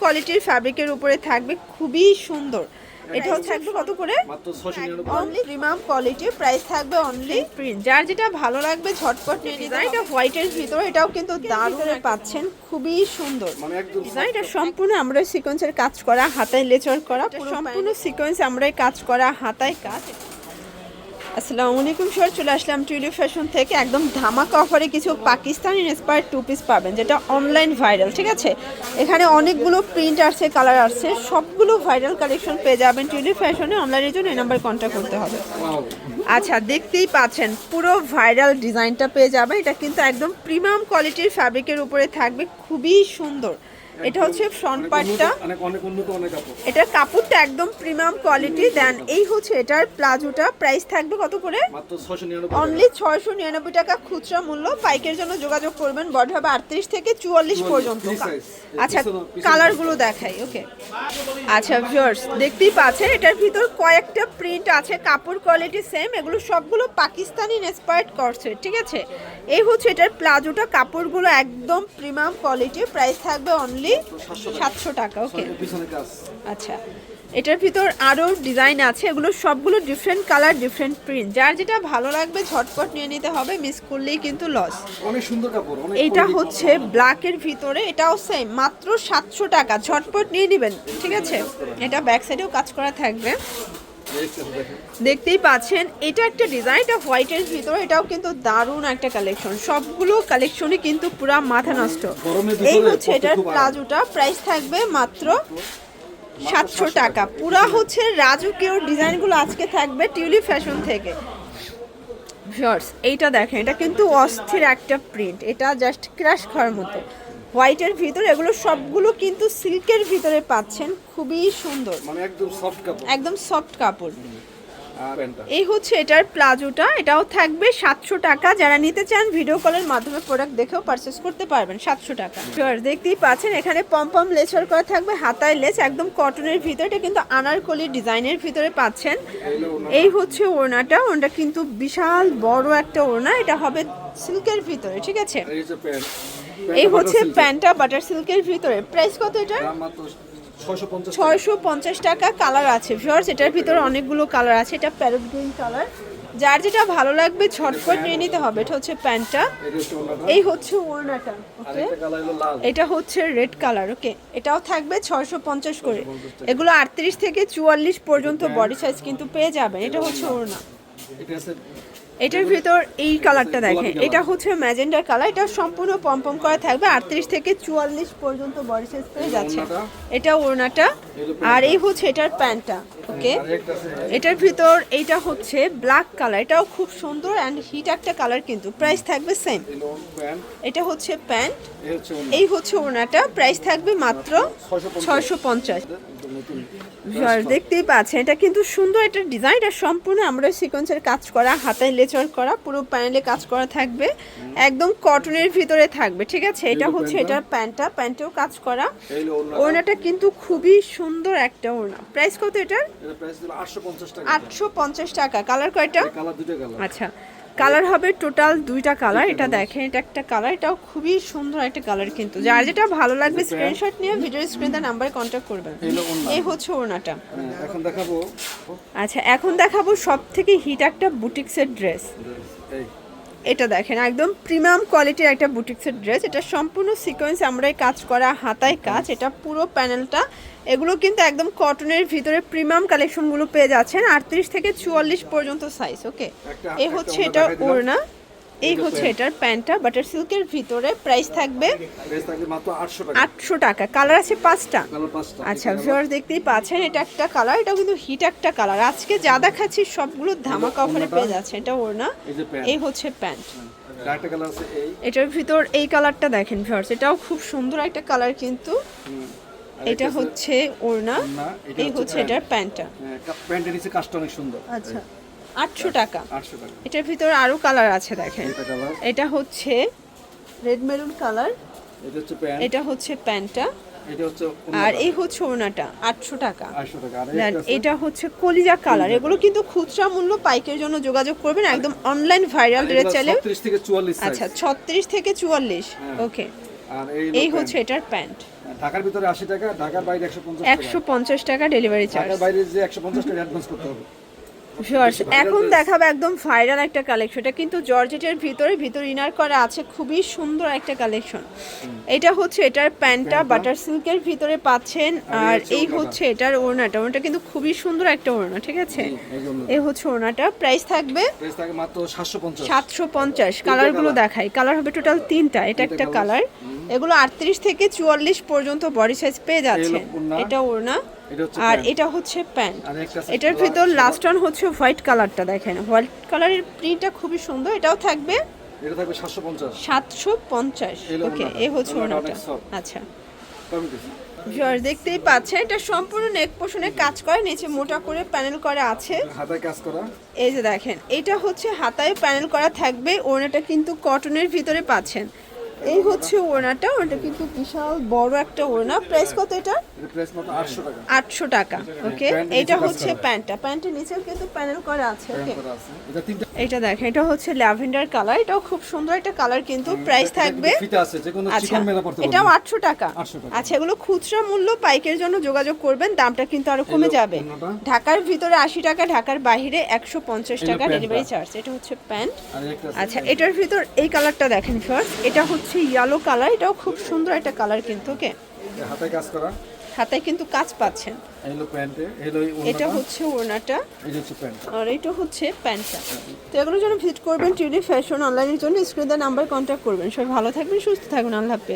কোয়ালিটির ফ্যাব্রিকের উপরে থাকবে খুবই সুন্দর। এটা হচ্ছে থাকবে কত করে? অনলি প্রিমিয়াম কোয়ালিটি প্রাইস থাকবে অনলি প্রিন্ট যার যেটা ভালো লাগবে ঝটপট নিয়ে নিতে এটা হোয়াইটের ভিতরে এটাও কিন্তু দারুণ পাচ্ছেন খুবই সুন্দর। মানে একদম ডিজাইন এটা সম্পূর্ণ আমরা সিকোয়েন্সের কাজ করা হাতায় লেচার করা সম্পূর্ণ সিকোয়েন্স আমরাই কাজ করা হাতায় কাজ। আসসালামু আলাইকুম স্যার চলে আসলাম টিউলিপ ফ্যাশন থেকে। একদম ধামাকা অফারে কিছু পাকিস্তানি ইন্সপায়ার টু পিস পাবেন, যেটা অনলাইন ভাইরাল ঠিক আছে? এখানে অনেকগুলো প্রিন্ট আসছে কালার আসছে, সবগুলো ভাইরাল কালেকশন পেয়ে যাবেন টিউলিপ ফ্যাশনে অনলাইনের জন্য এই নাম্বার কন্ট্যাক্ট করতে হবে। আচ্ছা দেখতেই পাচ্ছেন, পুরো ভাইরাল ডিজাইনটা পেয়ে যাবে। এটা কিন্তু একদম প্রিমিয়াম কোয়ালিটির ফ্যাব্রিকের উপরে থাকবে। খুবই সুন্দর। এটা হচ্ছে ফ্রন্ট পার্টটা এটার কাপড়টা একদম প্রিমিয়াম কোয়ালিটি দেন এই হচ্ছে এটার প্লাজোটা। প্রাইস থাকবে কত করে? অনলি ছয়শো নিরানব্বই টাকা। খুচরা মূল্য। পাইকের জন্য যোগাযোগ করবেন। বড় হবে আটত্রিশ থেকে চুয়াল্লিশ পর্যন্ত। আচ্ছা কালারগুলো দেখাই ওকে আচ্ছা ভিউয়ার্স দেখতেই পাচ্ছেন এটার ভিতর কয়েকটা প্রিন্ট আছে। কাপড় কোয়ালিটি সেম এগুলো সবগুলো পাকিস্তানি ইন্সপায়ার্ড করছে ঠিক আছে? এই হচ্ছে এটার প্লাজোটা। কাপড়গুলো একদম প্রিমিয়াম কোয়ালিটি প্রাইস থাকবে অনলি সাতশো টাকা ওকে আচ্ছা এটার ভিতর আরও ডিজাইন আছে এগুলো সবগুলো ডিফারেন্ট কালার ডিফারেন্ট প্রিন্ট যার যেটা ভালো লাগবে ঝটপট নিয়ে নিতে হবে মিস করলেই কিন্তু লস অনেক সুন্দর কাপড় quality। হচ্ছে ব্ল্যাকের ভিতরে এটাও সেম মাত্র সাতশো টাকা। ঝটপট নিয়ে নেবেন ঠিক আছে? এটা ব্যাক সাইডেও কাজ করা থাকবে। দেখতেই পাচ্ছেন এটা একটা ডিজাইন এটা হোয়াইটের ভিতরে এটাও কিন্তু দারুণ একটা কালেকশন সবগুলো কালেকশনই কিন্তু পুরা মাথা নষ্ট। এই হচ্ছে এটার প্লাজোটা প্রাইস থাকবে মাত্র সাতশো টাকা। পুরা হচ্ছে রাজকীয় ডিজাইনগুলো আজকে থাকবে টিউলিপ ফ্যাশন থেকে। এইটা দেখেন এটা কিন্তু অস্থির একটা প্রিন্ট এটা জাস্ট ক্রাশ খাওয়ার মতো। হোয়াইটের ভিতরে এগুলো সবগুলো কিন্তু সিল্কের ভিতরে পাচ্ছেন। খুবই সুন্দর। মানে একদম সফট কাপড়। একদম সফট কাপড়। এই হচ্ছে এটার প্লাজোটা। এটাও থাকবে সাতশো টাকা। যারা নিতে চান ভিডিও কলের মাধ্যমে প্রোডাক্ট দেখেও পারচেস করতে পারবেন সাতশো টাকা। দেখতেই পাচ্ছেন এখানে পম্পম লেচার করা থাকবে হাতায় লেচ একদম কটনের ভিতরে। এটা কিন্তু আনারকলি ডিজাইনের ভিতরে পাচ্ছেন। এই হচ্ছে ওড়নাটা। ওড়নাটা কিন্তু বিশাল বড় একটা ওড়না। এটা হবে সিল্কের ভিতরে ঠিক আছে? এই হচ্ছে প্যান্টটা বাটার সিল্কের ভিতরে। প্রাইস কত এটা ছয়শো পঞ্চাশ টাকা। কালার আছে। ভিউয়ার্স এটার ভিতরে অনেকগুলো কালার আছে। এটা প্যারট গ্রিন কালার যার যেটা ভালো লাগবে ঝটপট নিয়ে নিতে হবে। এটা হচ্ছে প্যান্টটা এই হচ্ছে ওড়নাটা ওকে এটা হচ্ছে রেড কালার ওকে এটাও থাকবে ছয়শো পঞ্চাশ করে। এগুলো আটত্রিশ থেকে চুয়াল্লিশ পর্যন্ত বডি সাইজ কিন্তু পেয়ে যাবেন। এটা হচ্ছে ওড়না এটার ভিতর এই কালারটা দেখেন। এটা হচ্ছে ম্যাজেন্ডার কালার। এটা সম্পূর্ণ পম্পম করা থাকবে। আটত্রিশ থেকে চুয়াল্লিশ পর্যন্ত বডি সাইজ পেয়ে যাচ্ছে। এটা ওড়নাটা। আর এই হচ্ছে এটার প্যান্টটা। ওকে এটার ভিতর এইটা হচ্ছে ব্ল্যাক কালার এটাও খুব সুন্দর অ্যান্ড হিট একটা কালার কিন্তু। প্রাইস থাকবে সেম এটা হচ্ছে প্যান্ট। এই হচ্ছে ওড়নাটা। প্রাইস থাকবে মাত্র ছয়শো পঞ্চাশ। দেখতেই পাচ্ছেন এটা কিন্তু সুন্দর একটা ডিজাইন এটা সম্পূর্ণ আমরা সিকোয়েন্সের কাজ করা হাতায় লেচার করা পুরো প্যানেলে কাজ করা থাকবে একদম কটনের ভিতরে থাকবে ঠিক আছে? এটা হচ্ছে এটা প্যান্টটা প্যান্টেও কাজ করা। ওড়নাটা কিন্তু খুবই সুন্দর একটা ওড়না। প্রাইস কত এটার? আটশো পঞ্চাশ টাকা। কালার কয়টা? কালার দুটো কালার আচ্ছা। কালার হবে টোটাল দুইটা কালার এটা দেখেন এটা একটা কালার এটাও খুবই সুন্দর একটা কালার কিন্তু। যার যেটা ভালো লাগবে স্ক্রিনশট নিয়ে ভিডিও স্ক্রিনে নাম্বারে কন্ট্যাক্ট করবেন। এই হচ্ছে ওড়নাটা। হ্যাঁ, এখন দেখাবো। আচ্ছা এখন দেখাবো সব থেকে হিট একটা বুটিক্সের ড্রেস এই। এটা দেখেন একদম প্রিমিয়াম কোয়ালিটির একটা বুটিক্সের ড্রেস এটা সম্পূর্ণ সিকোয়েন্স আমরাই কাজ করা হাতায় কাজ। এটা পুরো প্যানেলটা এগুলো কিন্তু একদম কটনের ভিতরে প্রিমিয়াম কালেকশনগুলো পেয়ে যাচ্ছেন আটত্রিশ থেকে চুয়াল্লিশ পর্যন্ত সাইজ ওকে এ হচ্ছে এটা ওড়না। এই হচ্ছে এটার প্যান্টটা বাটার সিল্কের ভিতরে প্রাইস থাকবে আটশো টাকা। কালার আছে পাঁচটা? আচ্ছা ভিউয়ার দেখতেই পাচ্ছেন এটা একটা কালার এটা কিন্তু হিট একটা কালার আজকে যা দেখাচ্ছি সবগুলো ধামাকা অফারে পেয়ে যাচ্ছে এটা ওড়না। এই এই হচ্ছে প্যান্ট এটার ভিতর এই কালারটা দেখেন ভিউয়ার্স এটাও খুব সুন্দর একটা কালার কিন্তু। এটা হচ্ছে ওড়না এই হচ্ছে এটার প্যান্টটা। প্যান্টের নিচে কাজটা অনেক সুন্দর। আচ্ছা। আটশো টাকা। এটার ভিতর আরও কালার আছে দেখেন। এটা হচ্ছে রেড মেরুন কালার এটা হচ্ছে প্যান্টটা। আর এই হচ্ছে ওড়নাটা আটশো টাকা। এটা হচ্ছে কলিজা কালার এগুলো কিন্তু খুচরা মূল্য পাইকের জন্য যোগাযোগ করবেন একদম অনলাইন ভাইরাল রেট চাইলে 36 থেকে 44 সাইজ আচ্ছা ছত্রিশ থেকে চুয়াল্লিশ। হ্যাঁ। ওকে এই এই হচ্ছে এটার প্যান্ট ঢাকার ভিতরে আশি টাকা ঢাকার বাইরে একশো পঞ্চাশ টাকা। ডেলিভারি চার্জ ঢাকার বাইরে যে একশো পঞ্চাশ টাকা অ্যাডভান্স করতে হবে। এখন দেখাবে একদম ভাইরাল একটা কালেকশন এটা কিন্তু জর্জেটের ভিতরে ভিতর ইনার করা আছে খুবই সুন্দর একটা কালেকশন এটা হচ্ছে এটার প্যান্টটা বাটার সিল্কের ভিতরে পাচ্ছেন। আর এই হচ্ছে এটার ওড়নাটা। ওড়নাটা কিন্তু খুবই সুন্দর একটা ওড়না ঠিক আছে? এই হচ্ছে ওড়নাটা। প্রাইস থাকবে সাতশো পঞ্চাশ। কালারগুলো দেখাই। কালার হবে টোটাল তিনটা এটা একটা কালার এগুলো আটত্রিশ থেকে চুয়াল্লিশ পর্যন্ত বডি সাইজ পেয়ে যাচ্ছে এটা ওড়না। আর এটা হচ্ছে প্যান্ট। এটার ভিতর। লাস্ট ওয়ান হচ্ছে হোয়াইট কালারটা দেখেন। হোয়াইট কালারের প্রিন্টটা খুবই সুন্দর। এটাও থাকবে এটা থাকবে সাতশো পঞ্চাশ। সাতশো পঞ্চাশ। এই হলো ওকে এ হচ্ছে ওড়নাটা। আচ্ছা। ভিউয়ার দেখতেই পাচ্ছেন এটা সম্পূর্ণ নেক পোষণে কাজ করে নিচে মোটা করে প্যানেল করা আছে। হাতায় কাজ করা। এই যে দেখেন এটা হচ্ছে হাতায় প্যানেল করা থাকবে ওড়নাটা কিন্তু কটনের ভিতরে পাচ্ছেন। এই হচ্ছে ওড়নাটা ওটা কিন্তু বিশাল বড় একটা ওড়না। প্রাইস কত এটা? আটশো টাকা। ওকে এটা হচ্ছে প্যান্টটা। প্যান্টের নিচেও কিন্তু প্যানেল করা আছে ওকে এটা দেখেন এটা হচ্ছে ল্যাভেন্ডার কালার। এটাও খুব সুন্দর একটা কালার কিন্তু প্রাইস থাকবে আচ্ছা এটাও আটশো টাকা। আচ্ছা এগুলো খুচরা মূল্য পাইকের জন্য যোগাযোগ করবেন দামটা কিন্তু আরও কমে যাবে। ঢাকার ভিতরে আশি টাকা ঢাকার বাইরে একশো পঞ্চাশ টাকা ডেলিভারি চার্জ। এটা হচ্ছে প্যান্ট। আচ্ছা এটার ভিতর এই কালারটা দেখেন ফার্স্ট এটা হচ্ছে ইয়েলো কালার এটাও খুব সুন্দর একটা কালার কিন্তু ওকে হাতায় কাজ করা। হাতায় কিন্তু কাজ পাচ্ছেন। এটা হচ্ছে ওড়নাটা। আর এটা হচ্ছে প্যান্টটা। তো এগুলোর জন্য ভিজিট করবেন টিউলি ফ্যাশন অনলাইনের জন্য স্ক্রিনে নাম্বার কন্ট্যাক্ট করবেন। সবাই ভালো থাকবেন সুস্থ থাকবেন। আল্লাহ হাফেজ।